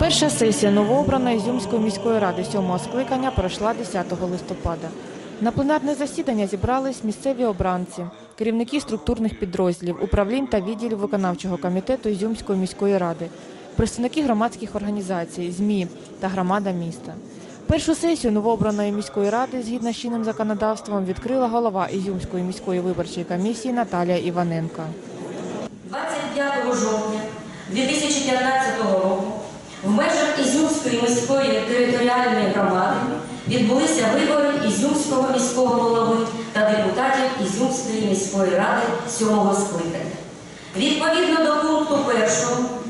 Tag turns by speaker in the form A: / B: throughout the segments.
A: Перша сесія новообраної Ізюмської міської ради сьомого скликання пройшла 10 листопада. На пленарне засідання зібрались місцеві обранці, керівники структурних підрозділів, управлінь та відділів виконавчого комітету Ізюмської міської ради, представники громадських організацій, ЗМІ та громада міста. Першу сесію новообраної міської ради згідно з чинним законодавством відкрила голова Ізюмської міської виборчої комісії Наталія Іваненко.
B: 25 жовтня 2015 року в межах Ізюмської міської територіальної громади відбулися вибори Ізюмського міського голови та депутатів Ізюмської міської ради сьомого скликання. Відповідно до пункту 1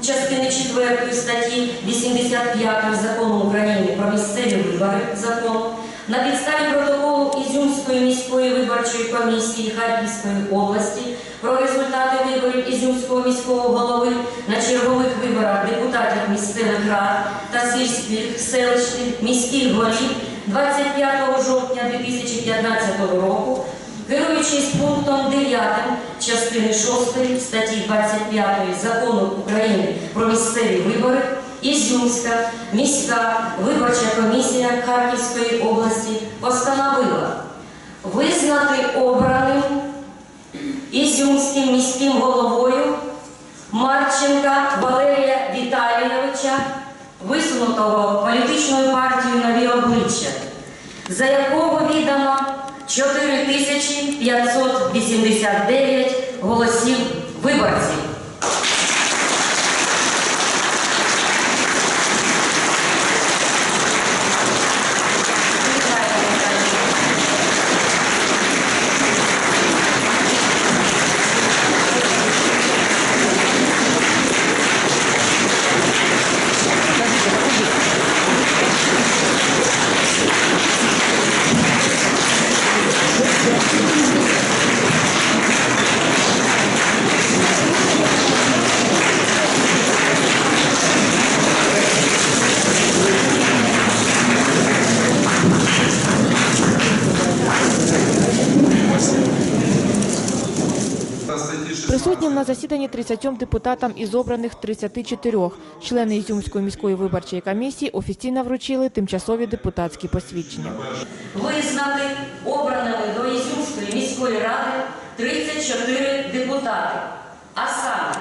B: частини 4 статті 85 Закону України про місцеві вибори закону на підставі протоколу Ізюмської міської виборчої комісії Харківської області про результати виборів Ізюмського міського голови на чергових виборах депутатів місцевих рад та сільських, селищних, міських голів 25 жовтня 2015 року Керуючись пунктом 9 частини 6 статті 25 Закону України про місцеві вибори, Ізюмська міська виборча комісія Харківської області постановила визнати обраним Ізюмським міським головою Марченка Валерія Віталійовича, висунутого політичною партією нові обличчя, за якого віддано 4589 голосів виборців.
A: Thank you. Засіданні 30 депутатам із обраних 34 члени Ізюмської міської виборчої комісії офіційно вручили тимчасові депутатські посвідчення.
B: Визнати обраними до Ізюмської міської ради 34 депутати. А саме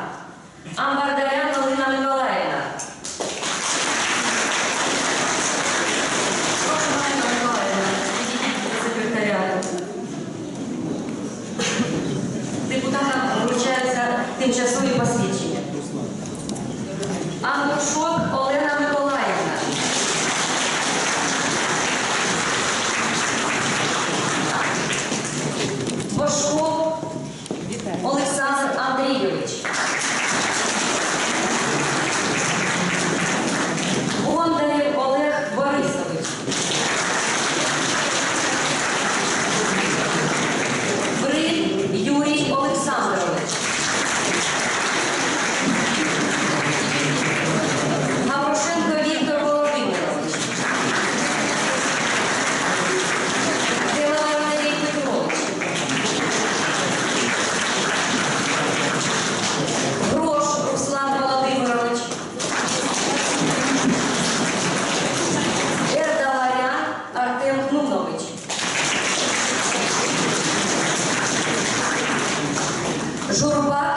B: Амбардарян Галина Миколаївна. Журба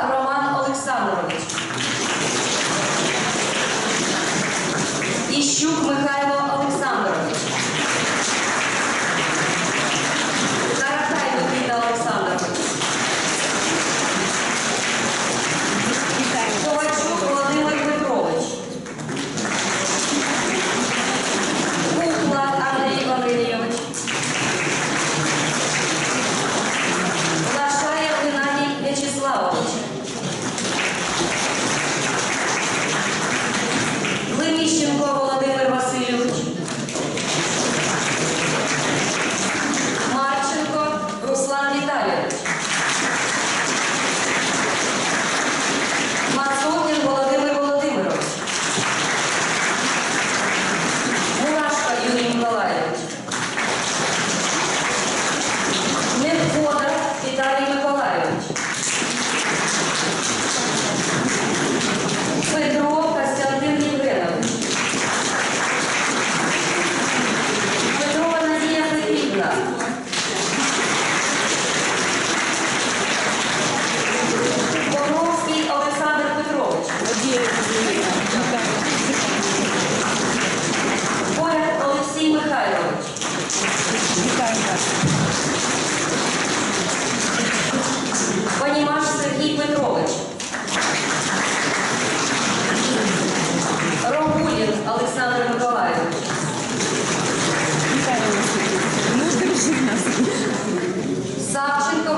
B: Savchenko.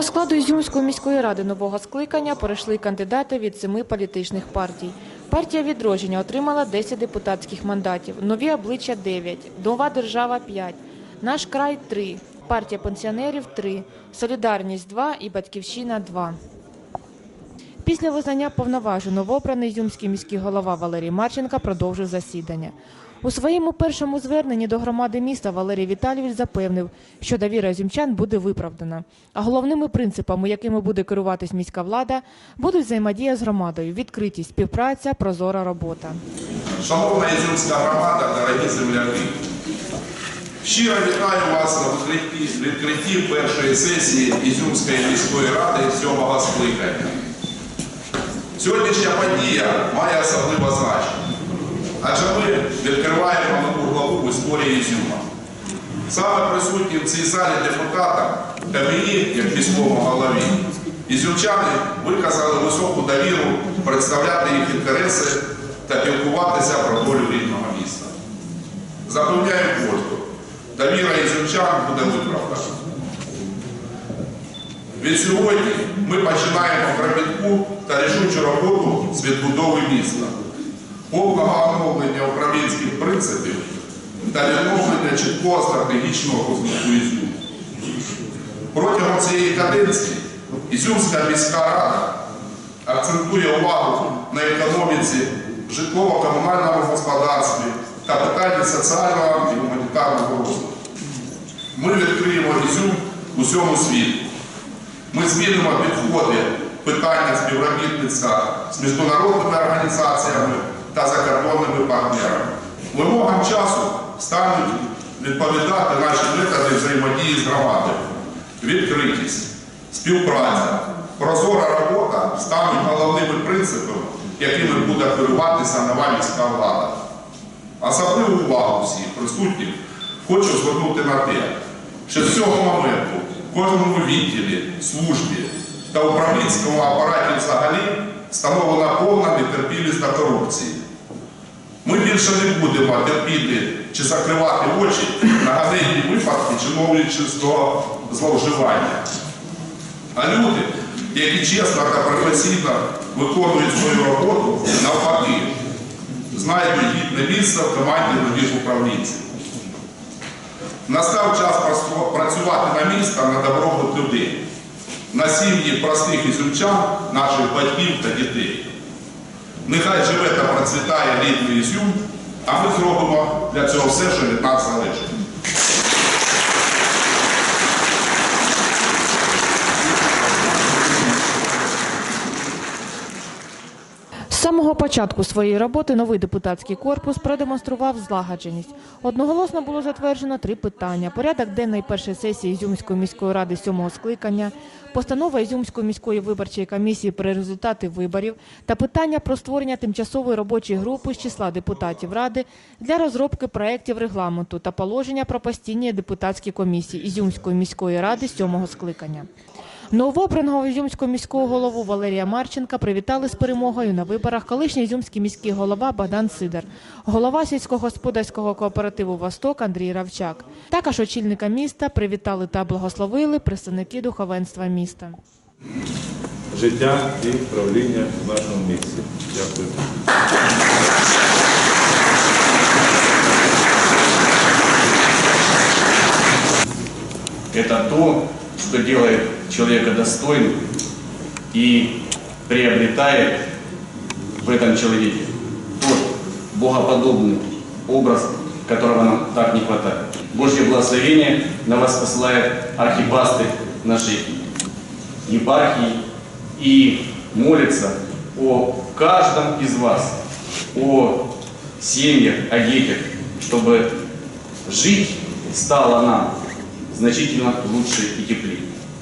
A: До складу Ізюмської міської ради нового скликання перейшли кандидати від семи політичних партій. Партія відродження отримала 10 депутатських мандатів, нові обличчя 9, нова держава 5, наш край 3, партія пенсіонерів 3, солідарність 2 і батьківщина 2. Після визнання повноважень новообраний Ізюмський міський голова Валерій Марченко продовжив засідання. У своєму першому зверненні до громади міста Валерій Віталійович запевнив, що довіра ізюмчан буде виправдана. А головними принципами, якими буде керуватись міська влада, будуть взаємодія з громадою, відкритість, співпраця, прозора робота.
C: Шановна Ізюмська громада, дорогі земляки, щиро вітаю вас на відкритті, першої сесії Ізюмської міської ради сьомого скликання. Сьогоднішня подія має особливе значення, адже ми історії Ізюма. Саме присутні в цій залі депутатам та мені, як міському голові, ізюмчани виказали високу довіру представляти їх інтереси та пілкуватися про долю рідного міста. Запевняю кожного, довіра ізюмчан буде виправдана. Від сьогодні ми починаємо кропітку та рішучу роботу з відбудови міста, повного оновлення управлінських принципів та відновлення чіткого стратегічного розвитку Ізюму. Протягом цієї каденції Ізюмська міська рада акцентує увагу на економіці, житлово-комунальному господарстві та питанні соціального і гуманітарного розвитку. Ми відкриємо Ізюм усьому світу. Ми змінимо підходи питання співробітництва з міжнародними організаціями та закордонними партнерами. Вимогам часу стануть відповідати наші методи взаємодії з громадою. Відкритість, співпраця, прозора робота стануть головними принципами, якими буде керуватися нова міська влада. Особливу увагу всіх присутніх хочу звернути на те, що з цього моменту в кожному відділі, службі та управлінському апараті взагалі встановлена повна нетерпілість до корупції. Ми більше не будемо терпіти чи закривати очі на ганебні випадки чиновничого зловживання. А люди, які чесно та професійно виконують свою роботу, навпаки, знайдуть гідне місце в команді нових управлінців. Настав час працювати на місто на добробут людей, на сім'ї простих ізюмчан, наших батьків та дітей. Нехай живе та процвітає рідний Ізюм, а ми зробимо для цього все, що від нас залежить.
A: З самого початку своєї роботи новий депутатський корпус продемонстрував злагодженість. Одноголосно було затверджено три питання: порядок денної першої сесії Ізюмської міської ради сьомого скликання, постанова Ізюмської міської виборчої комісії про результати виборів та питання про створення тимчасової робочої групи з числа депутатів ради для розробки проєктів регламенту та положення про постійні депутатські комісії Ізюмської міської ради сьомого скликання. Новообраного Ізюмського міського голову Валерія Марченка привітали з перемогою на виборах колишній ізюмський міський голова Богдан Сидор, голова сільськогосподарського кооперативу Восток Андрій Равчак. Також очільника міста привітали та благословили представники духовенства міста.
D: життя і правління в нашому місті. Дякую.
E: Это то, что делает человека достойным и приобретает в этом человеке тот богоподобный образ, которого нам так не хватает. Божье благословение на вас посылает архипасты нашей епархии и молится о каждом из вас, о семьях, о детях, чтобы жить стало нам значительно лучше и теплее.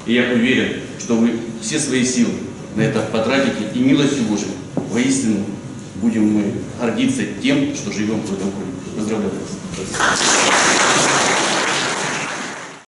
E: И я уверен, что вы все свои силы на это потратите, и милостью Божией воистину будем мы гордиться тем, что живем в этом городе. Поздравляю вас.